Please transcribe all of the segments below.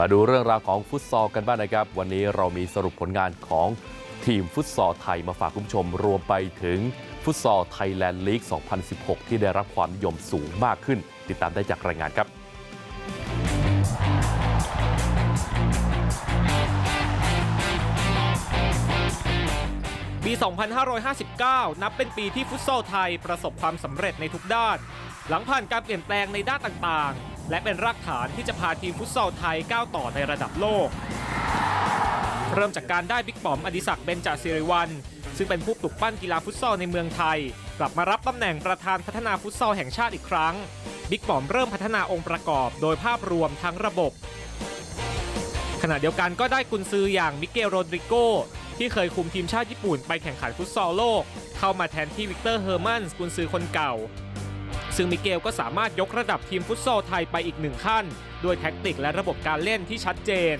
มาดูเรื่องราวของฟุตซอลกันบ้างนะครับ วันนี้เรามีสรุปผลงานของทีมฟุตซอลไทยมาฝากคุณผู้ชมรวมไปถึงฟุตซอลไทยแลนด์ลีก 2016 ที่ได้รับความนิยมสูงมากขึ้น ติดตามได้จากรายงานครับปี 2559 นับเป็นปีที่ฟุตซอลไทยประสบความสำเร็จในทุกด้าน หลังผ่านการเปลี่ยนแปลงในด้านต่างๆ และเป็นรากฐานที่จะพาทีมฟุตซอลไทยก้าวต่อในระดับโลก เริ่มจากการได้บิ๊กปอมอดิศักดิ์เบญจศิริวัลซึ่งเป็นผู้ปลุกปั้นกีฬาฟุตซอลในเมืองไทย กลับมารับตำแหน่งประธานพัฒนาฟุตซอลแห่งชาติอีกครั้งบิ๊กปอมเริ่มพัฒนาองค์ประกอบ โดยภาพรวมทั้งระบบ ขณะเดียวกันก็ได้กุนซืออย่างมิเกลโรดริโกที่เคยคุมทีมชาติญี่ปุ่นไปแข่งขันฟุตซอลโลก เข้ามาแทนที่วิกเตอร์เฮอร์มันส์กุนซือคนเก่า ซึ่งมิเกลก็สามารถยกระดับทีมฟุตซอลไทยไปอีกหนึ่งขั้น ด้วยแท็กติกและระบบการเล่นที่ชัดเจน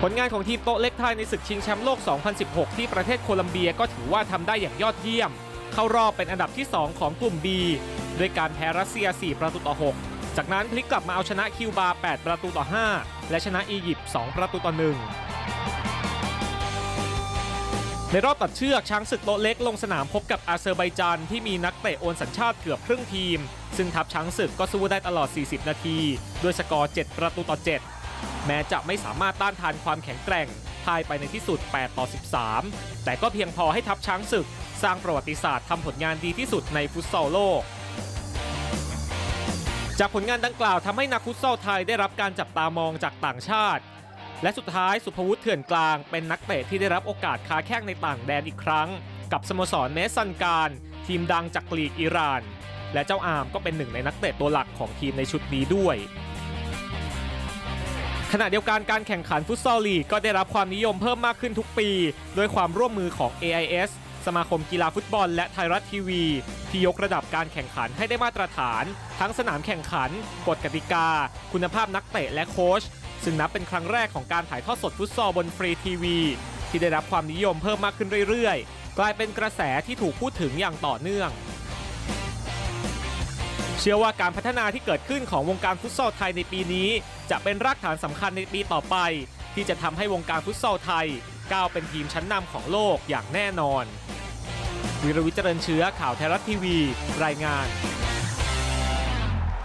ผลงานของทีมโต๊ะเล็กไทยในศึกชิงแชมป์โลก 2016 ที่ประเทศโคลัมเบียก็ถือว่าทำได้อย่างยอดเยี่ยม เข้ารอบเป็นอันดับที่ 2 ของกลุ่ม B ด้วยการแพ้รัสเซีย 4 ประตูต่อ 6 จากนั้นพลิกกลับมาเอาชนะคิวบา 8 ประตูต่อ 5 และชนะอียิปต์ 2 ประตูต่อ 1 ในรอบตัดเชือกช้างศึกโตเล็กลงสนามพบกับอาเซอร์ไบจานที่มีนักเตะโอนสัญชาติเกือบครึ่งทีม ซึ่งทัพช้างศึกก็สู้ได้ตลอด 40 นาที ด้วยสกอร์ 7 ประตูต่อ 7 แม้จะไม่สามารถต้านทานความแข็งแกร่งพ่ายไปในที่สุด 8 ต่อ 13 แต่ก็เพียงพอให้ทัพช้างศึก สร้างประวัติศาสตร์ทำผลงานดีที่สุดในฟุตซอลโลก จากผลงานดังกล่าวทำให้นักฟุตซอลไทยได้รับการจับตามองจากต่างชาติ และสุดท้ายสุภวุฒิเถื่อนกลางเป็นนักเตะที่ได้รับโอกาสค้าแข้งในต่างแดนอีกครั้ง กับสโมสรเมสซันการ ทีมดังจากลีกอิหร่าน และเจ้าอามก็เป็นหนึ่งในนักเตะตัวหลักของทีมในชุดนี้ด้วย ขณะเดียวกันการแข่งขันฟุตซอลลีกก็ได้รับความนิยมเพิ่มมากขึ้นทุกปีโดยความร่วมมือของ AIS สมาคมกีฬาฟุตบอลและไทยรัฐทีวี ที่ยกระดับการแข่งขันให้ได้มาตรฐาน ทั้งสนามแข่งขัน กฎกติกา คุณภาพนักเตะและโค้ช ซึ่งนับเป็นครั้งแรกของการถ่ายทอดสดฟุตซอลบนฟรีทีวี ที่ได้รับความนิยมเพิ่มมากขึ้นเรื่อยๆ กลายเป็นกระแสที่ถูกพูดถึงอย่างต่อเนื่อง เชื่อว่าการพัฒนาที่เกิดขึ้นของวงการฟุตซอลไทยในปีนี้ จะเป็นรากฐานสำคัญในปีต่อไป ที่จะทำให้วงการฟุตซอลไทย ก้าวเป็นทีมชั้นนำของโลกอย่างแน่นอน วิรวิทย์เจริญเชื้อข่าวไทยรัฐทีวี รายงาน